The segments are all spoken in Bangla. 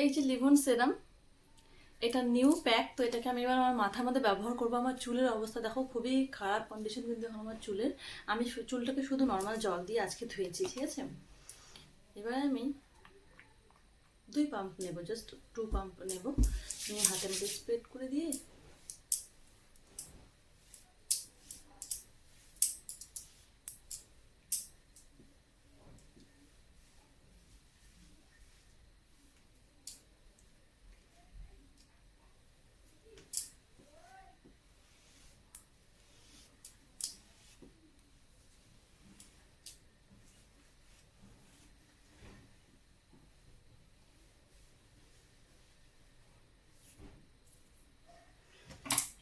এই যে লিভন সেরাম, এটা নিউ প্যাক তো এটাকে আমি এবার আমার মাথার মধ্যে ব্যবহার করব। আমার চুলের অবস্থা দেখো, খুবই খারাপ কন্ডিশন কিন্তু এখন আমার চুলের। আমি চুলটাকে শুধু নর্মাল জল দিয়ে আজকে ধুয়েছি, ঠিক আছে? এবার আমি দুই পাম্প নেব জাস্ট টু পাম্প নেব। নিয়ে হাতের মধ্যে স্প্রেড করে দিয়ে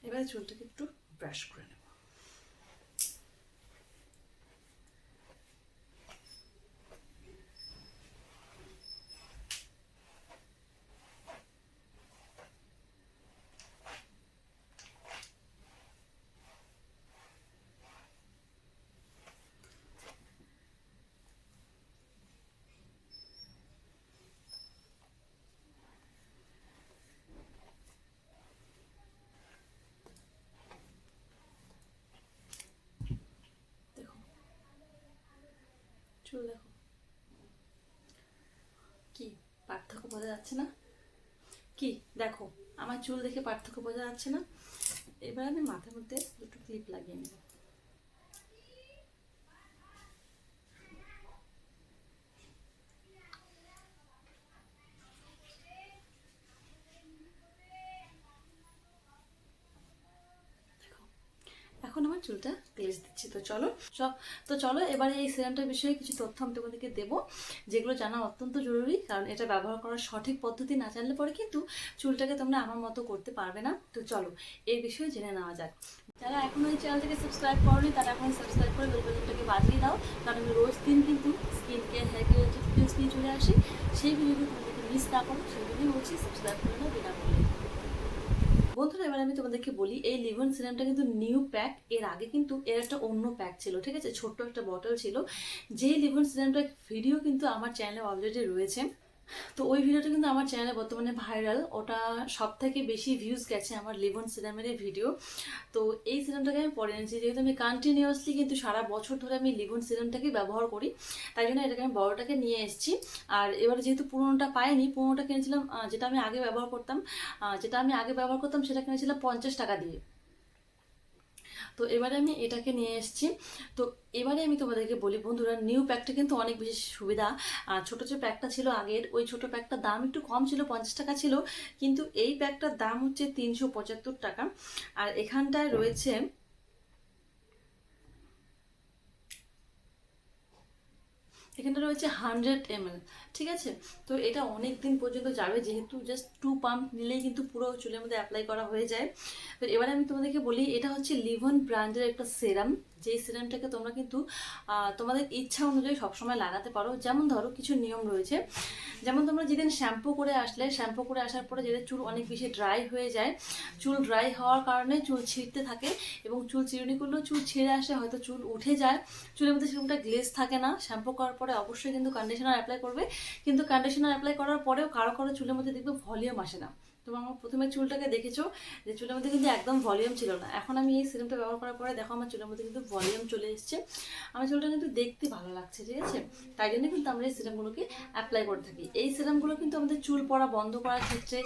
এবার চুলটাকে একটু ব্রাশ করে নেব দেখো চুল দেখো। কি, পার্থক্য বোঝা যাচ্ছে না? কি, দেখো, আমার চুল দেখে পার্থক্য বোঝা যাচ্ছে না? এবার আমি মাথার মধ্যে দুটো ক্লিপ লাগিয়ে নেব দেখো, এখন আমার চুলটা গ্লেজ দিচ্ছি। তো চলো তো চলো, এবারে এই সিরামটার বিষয়ে কিছু তথ্য আমি তোমাদেরকে দেবো, যেগুলো জানা অত্যন্ত জরুরি, কারণ এটা ব্যবহার করার সঠিক পদ্ধতি না জানলে পরে কিন্তু চুলটাকে তোমরা আমার মতো করতে পারবে না। তো চলো, এই বিষয়ে জেনে নেওয়া যাক। যারা এখনও এই চ্যানেলটাকে সাবস্ক্রাইব করনি, তারা এখন সাবস্ক্রাইব করে বেল বাটনটাকে বাজিয়ে দাও, কারণ আমি রোজ দিন কিন্তু skin care hair care tips নিয়ে চলে আসি। সেই ভিডিওটি তোমাদেরকে মিস না করো, সেই জন্যই বলছি সাবস্ক্রাইব করে নাও বিনামূল্যে বন্ধুরা, এবার আমি তোমাদেরকে বলি, এই লিভন সিরামটা কিন্তু নিউ প্যাক এর আগে কিন্তু এর একটা অন্য প্যাক ছিল, ঠিক আছে? ছোট্ট একটা বটল ছিল। যে লিভন সিরামটার ভিডিও কিন্তু আমার চ্যানেলে অলরেডি রয়েছে। তো ওই ভিডিওটা কিন্তু আমার চ্যানেলে বর্তমানে ভাইরাল ওটা সব থেকে বেশি ভিউজ গেছে আমার লিভন সিরামের ভিডিও তো এই সিরামটাকে আমি পরে এনেছি। যেহেতু আমি কন্টিনিউয়াসলি কিন্তু সারা বছর ধরে আমি লিভন সিরামটাকেই ব্যবহার করি, তাই জন্য এটাকে আমি বড়টাকে নিয়ে এসেছি। আর এবারে যেহেতু পুরোনোটা পাইনি, পুরোনোটা কিনেছিলাম যেটা আমি আগে ব্যবহার করতাম যেটা আমি আগে ব্যবহার করতাম, সেটা কিনেছিলাম পঞ্চাশ টাকা দিয়ে। তো এবারে আমি এটাকে নিয়ে এসেছি। তো এবারে আমি তোমাদেরকে বলি বন্ধুরা নিউ প্যাকটা কিন্তু অনেক বেশি সুবিধা। আর ছোটো যে প্যাকটা ছিল আগের, ওই ছোট প্যাকটার দাম একটু কম ছিল, পঞ্চাশ টাকা ছিল। কিন্তু এই প্যাকটার দাম হচ্ছে তিনশো পঁচাত্তর টাকা। আর এখানটায় রয়েছে এখানটা রয়েছে হান্ড্রেড এম ঠিক আছে? তো এটা অনেক দিন পর্যন্ত যাবে যেহেতু জাস্ট টু পাম্প নিলেই কিন্তু পুরো চুলের মধ্যে অ্যাপ্লাই করা হয়ে যায়। তো এবারে আমি তোমাদেরকে বলি, এটা হচ্ছে লিভন ব্র্যান্ডের একটা সেরাম যেই সিরামটাকে তোমরা কিন্তু তোমাদের ইচ্ছা অনুযায়ী সবসময় লাগাতে পারো। যেমন ধরো কিছু নিয়ম রয়েছে। যেমন তোমরা যেদিন শ্যাম্পু করে আসলে, শ্যাম্পু করে আসার পরে যেদিন চুল অনেক বেশি ড্রাই হয়ে যায়, চুল ড্রাই হওয়ার কারণে চুল ছিঁড়তে থাকে এবং চুল চিরুনি করলেও চুল ছিঁড়ে আসে, হয়তো চুল উঠে যায়। চুলের মধ্যে সেরকমটা গ্লেজ থাকে না। শ্যাম্পু করার পরে অবশ্যই কিন্তু কন্ডিশনার অ্যাপ্লাই করবে। কিন্তু কন্ডিশনার অ্যাপ্লাই করার পরেও কারও কারও চুলের মধ্যে দেখবে ভলিউম আসে না। তোমরা আমার প্রথমে চুলটাকে দেখেছ, যে চুলের মধ্যে কিন্তু একদম ভলিউম ছিল না। এখন আমি এই সিরামটা ব্যবহার করার পরে দেখো আমার চুলের মধ্যে কিন্তু ভলিউম চলে এসছে। আমার চুলটা কিন্তু দেখতে ভালো লাগছে, ঠিক আছে? তাই জন্য কিন্তু আমরা এই সিরামগুলোকে অ্যাপ্লাই করে থাকি। এই সিরামগুলো কিন্তু আমাদের চুল পড়া বন্ধ করার ক্ষেত্রে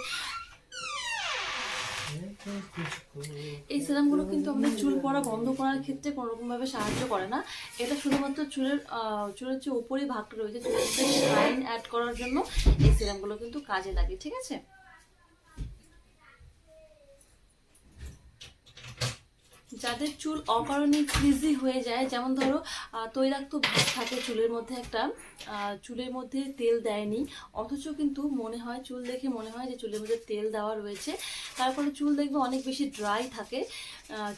এই সিরামগুলো কিন্তু আমাদের চুল পড়া বন্ধ করার ক্ষেত্রে কোনো রকমভাবে সাহায্য করে না। এটা শুধুমাত্র চুলের চুলের যে উপরেই ভাগটা রয়েছে চুলের শাইন অ্যাড করার জন্য এই সিরামগুলো কিন্তু কাজে লাগে, ঠিক আছে? যাদের চুল অকারণে ফ্রিজি হয়ে যায়, যেমন ধরো তৈলাক্ত ভাব থাকে চুলের মধ্যে একটা চুলের মধ্যে তেল দেয়নি, অথচ কিন্তু মনে হয়, চুল দেখে মনে হয় যে চুলের মধ্যে তেল দেওয়া রয়েছে। তারপরে চুল দেখবে অনেক বেশি ড্রাই থাকে।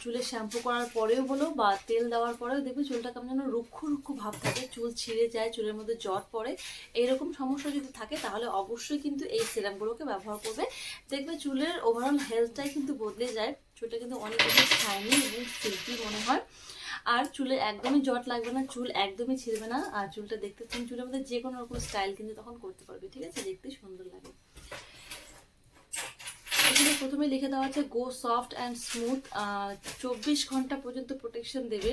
চুলের শ্যাম্পু করার পরেও বলো বা তেল দেওয়ার পরেও দেখবে চুলটা কেমন যেন রুক্ষ রুক্ষ ভাব থাকে, চুল ছিঁড়ে যায়, চুলের মধ্যে জট পড়ে এইরকম সমস্যা যদি থাকে তাহলে অবশ্যই কিন্তু এই সিরামগুলোকে ব্যবহার করবে। দেখবে চুলের ওভারঅল হেলথটাই কিন্তু বদলে যায়। চুলটা কিন্তু অনেক বেশি শাইনি এবং সিল্কি মনে হয়। আর চুলে একদমই জট লাগবে না, চুল একদমই ছিঁড়বে না। আর চুলটা দেখতে তুমি চুলের মধ্যে যে কোনো রকম স্টাইল কিন্তু তখন করতে পারবে, ঠিক আছে? দেখতে সুন্দর লাগে। প্রথমে লিখে দেওয়া আছে গো সফট অ্যান্ড স্মুথ চব্বিশ ঘণ্টা পর্যন্ত প্রোটেকশন দেবে।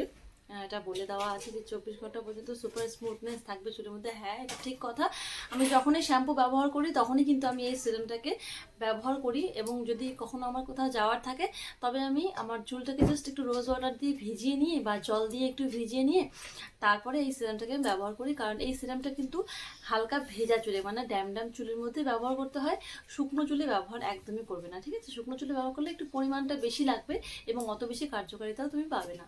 এটা বলে দেওয়া আছে যে চব্বিশ ঘণ্টা পর্যন্ত সুপার স্মুথনেস থাকবে চুলের মধ্যে। হ্যাঁ এটা ঠিক কথা। আমি যখনই শ্যাম্পু ব্যবহার করি, তখনই কিন্তু আমি এই সিরামটাকে ব্যবহার করি এবং যদি কখনো আমার কোথাও যাওয়ার থাকে, তবে আমি আমার চুলটাকে জাস্ট একটু রোজ ওয়াটার দিয়ে ভিজিয়ে নিয়ে বা জল দিয়ে একটু ভিজিয়ে নিয়ে তারপরে এই সিরামটাকে আমি ব্যবহার করি। কারণ এই সিরামটা কিন্তু হালকা ভেজা চুলে মানে ড্যাম ড্যাম চুলের মধ্যে ব্যবহার করতে হয়। শুকনো চুলে ব্যবহার একদমই করবে না, ঠিক আছে? শুকনো চুলে ব্যবহার করলে একটু পরিমাণটা বেশি লাগবে এবং অত বেশি কার্যকারিতাও তুমি পাবে না।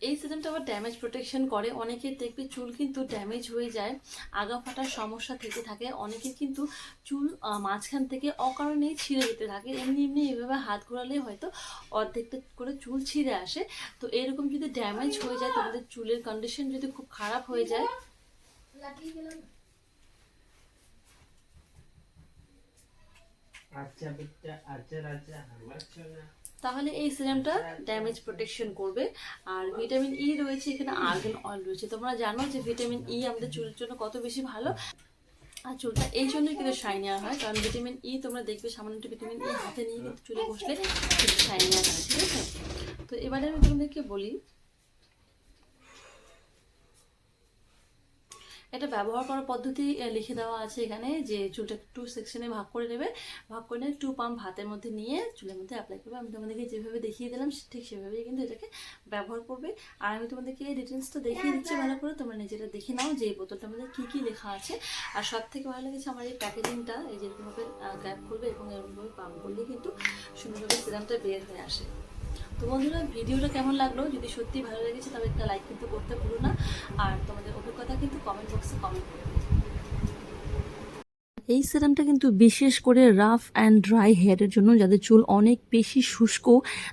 এই সিস্টেমটা আবার ড্যামেজ প্রোটেকশন করে। অনেকের দেখবে চুল কিন্তু ড্যামেজ হয়ে যায়, আগা ফাটার সমস্যা থেকে থাকে, অনেকের কিন্তু চুল মাঝখান থেকে অকারণেই ছিঁড়ে যেতে থাকে। এমনি এমনি এভাবে হাত ঘোরালেই হয়তো অর্ধেকটা করে চুল ছিঁড়ে আসে। তো এরকম যদি ড্যামেজ হয়ে যায়, তোমাদের চুলের কন্ডিশন যদি খুব খারাপ হয়ে যায় আচ্ছা আচ্ছা আমার সোনা তাহলে এই সিরামটা ড্যামেজ প্রোটেকশন করবে। আর ভিটামিন ই রয়েছে এখানে আর্গেন অয়েল রয়েছে। তোমরা জানো যে ভিটামিন ই আমাদের চুলের জন্য কত বেশি ভালো। আর চুলটা এই জন্যই কিন্তু শাইনি হয়, কারণ ভিটামিন ই তোমরা দেখবে সামান্য একটু ভিটামিন ই হাতে নিয়ে কিন্তু চুলে বসলে শাইনি হয়, ঠিক আছে? তো এবারে আমি তোমাদেরকে বলি এটা ব্যবহার করার পদ্ধতি লিখে দেওয়া আছে এখানে যে চুলটা টু সেকশনে ভাগ করে নেবে। ভাগ করে নিয়ে টু পাম্প হাতের মধ্যে নিয়ে চুলের মধ্যে অ্যাপ্লাই করবে। আমি তোমাদেরকে যেভাবে দেখিয়ে দিলাম ঠিক সেভাবেই কিন্তু এটাকে ব্যবহার করবে। আর আমি তোমাদেরকে এই ডিটেলসটা দেখিয়ে দিচ্ছি ভালো করে। তোমরা নিজেরা দেখে নাও যে এই বোতলটার মধ্যে কী কী লেখা আছে। আর সব থেকে ভালো লেগেছে আমার এই প্যাকেজিংটা এই যেরকমভাবে গ্যাপ করবে এবং এরকমভাবে পাম্প করলে কিন্তু সুন্দরভাবে সিরামটা বের হয়ে আসে। বন্ধুরা ভিডিওটা কেমন লাগল যদি সত্যি ভালো লেগেছে, তবে একটা লাইক কিন্তু করতে ভুলো না আর তোমাদের অভিজ্ঞতা কিন্তু কমেন্ট বক্সে কমেন্ট করে দিও। এই সিরামটা কিন্তু বিশেষ করে রাফ অ্যান্ড ড্রাই হেয়ারের জন্য, যাদের চুল অনেক বেশি শুষ্ক,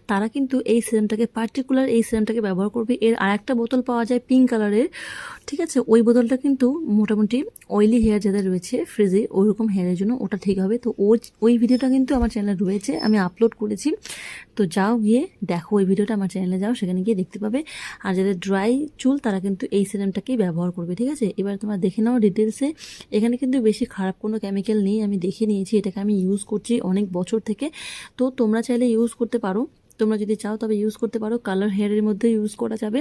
তারা কিন্তু এই সিরামটাকে পার্টিকুলার এই সিরামটাকে ব্যবহার করবে। এর আরেকটা বোতল পাওয়া যায় পিঙ্ক কালারের, ঠিক আছে? ওই বোতলটা কিন্তু মোটামুটি অয়েলি হেয়ার যাদের রয়েছে ফ্রিজে ওইরকম হেয়ারের জন্য ওটা ঠিক হবে। তো ও ওই ভিডিওটা কিন্তু আমার চ্যানেলে রয়েছে, আমি আপলোড করেছি। তো যাও গিয়ে দেখো ওই ভিডিওটা আমার চ্যানেলে যাও, সেখানে গিয়ে দেখতে পাবে। আর যাদের ড্রাই চুল, তারা কিন্তু এই সিরামটাকেই ব্যবহার করবে, ঠিক আছে? এবার তোমরা দেখে নাও ডিটেলসে এখানে কিন্তু বেশি খারাপ কোনো কেমিক্যাল নেই, আমি দেখে নিয়েছি, এটাকে আমি ইউজ করছি অনেক বছর থেকে। তো তোমরা চাইলে ইউজ করতে পারো। তোমরা যদি চাও তবে ইউজ করতে পারো। কালার হেয়ারের মধ্যে ইউজ করা যাবে।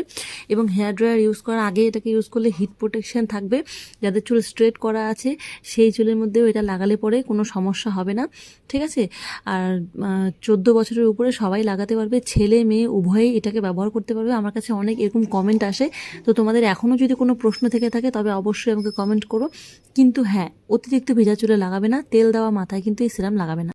এবং হেয়ার ড্রায়ার ইউজ করার আগে এটাকে ইউজ করলে হিট প্রোটেকশন থাকবে। যাদের চুল স্ট্রেট করা আছে, সেই চুলের মধ্যেও এটা লাগালে পরে কোনো সমস্যা হবে না। ঠিক আছে? আর চোদ্দ বছরের উপরে সবাই লাগাতে পারবে। ছেলে, মেয়ে, উভয়েই এটাকে ব্যবহার করতে পারবে। আমার কাছে অনেক এরকম কমেন্ট আসে। তো তোমাদের এখনও যদি কোনো প্রশ্ন থেকে থাকে, তবে অবশ্যই আমাকে কমেন্ট করো। কিন্তু হ্যাঁ অতিরিক্ত ভেজা চুলে লাগাবে না। তেল দেওয়া মাথায় কিন্তু এই সিরাম লাগাবে না।